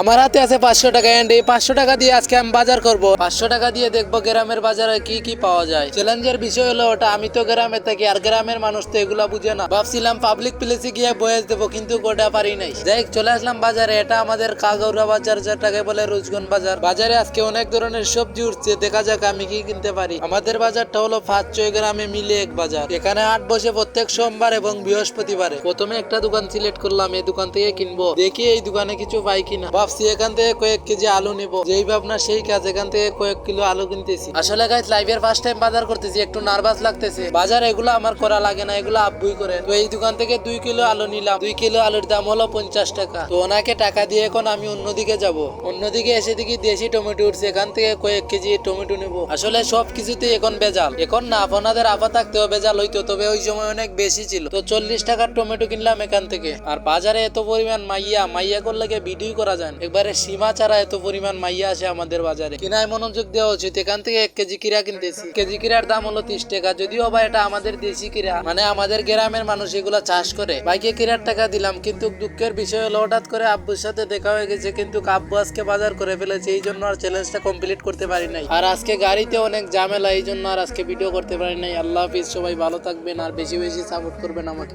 আমার হাতে আছে পাঁচশো টাকা এন্ড এই পাঁচশো টাকা দিয়ে আজকে আমি বাজার করব। পাঁচশো টাকা দিয়ে দেখব গ্রামের বাজারে কি কি পাওয়া যায়। চ্যালেঞ্জের বিষয় হলো ওটা, আমি তো গ্রামে থাকি আর গ্রামের মানুষ তো এগুলা বুঝে না। ভাবছিলাম পাবলিক প্লেসে গিয়ে বয়েস দেবো, কিন্তু গোটা পারি নাই। যাই চলে আসলাম বাজারে। এটা আমাদের কাগৌরা বাজার, যেটাকে বলে রুজগন বাজার। বাজারে আজকে অনেক ধরনের সবজি উঠছে। দেখা যাক আমি কি কিনতে পারি। আমাদের বাজারটা হলো পাঁচ ছয় গ্রামে মিলে এক বাজার। এখানে হাট বসে প্রত্যেক সোমবার এবং বৃহস্পতিবারে। প্রথমে একটা দোকান সিলেক্ট করলাম, এই দোকান থেকে কিনবো। দেখি এই দোকানে কিছু পাই কিনা। ভাবছি এখান থেকে কয়েক কেজি আলু নিব। যেই ভাবনা সেই কাজ, এখান থেকে কয়েক কিলো আলু কিনতেছি। আসলে গাইস লাইভের ফার্স্ট টাইম বাজার করতেছি, একটু নার্ভাস লাগতেছে। বাজার এগুলো আমার করা লাগে না, এগুলো আব্বুই করে তো এই দোকান থেকে দুই কিলো আলু নিলাম। দুই কিলো আলুর দাম হলো পঞ্চাশ টাকা। তো ওনাকে টাকা দিয়ে এখন আমি অন্যদিকে যাব। অন্যদিকে এসে দেখি দেশি টমেটো উঠছে, এখান থেকে কয়েক কেজি টমেটো নেব। আসলে সব কিছুতেই এখন বেজাল। এখন না, আপনাদের আফা থাকতেও বেজাল হইতো, তবে ওই সময় অনেক বেশি ছিল। তো চল্লিশ টাকার টমেটো কিনলাম এখান থেকে। আর বাজারে এত পরিমাণ মাইয়া মাইয়া করলে ভিডিও করা যায়। একবারে সীমা ছাড়া এত পরিমাণ মাইয়া আসে আমাদের বাজারে। কিনায় মনোযোগ দেওয়া উচিত, এখান থেকে এক কেজি কিরা কিনতেছি। কেজি কিরার দাম হলো তিরিশ টাকা, যদিও বা এটা আমাদের দেশি কিরা মানে আমাদের গ্রামের মানুষ এগুলা চাষ করে। বাইকে কিরার টাকা দিলাম, কিন্তু দুঃখের বিষয় হলো হঠাৎ করে আব্বুর সাথে দেখা হয়ে গেছে, কিন্তু আব্বু আজকে বাজার করে ফেলেছে, এই জন্য আর চ্যালেঞ্জটা কমপ্লিট করতে পারি নাই। আর আজকে গাড়িতে অনেক ঝামেলা, এই জন্য আর আজকে ভিডিও করতে পারি নাই। আল্লাহ হাফিজ, সবাই ভালো থাকবেন, আর বেশি বেশি সাপোর্ট করবেন আমাকে।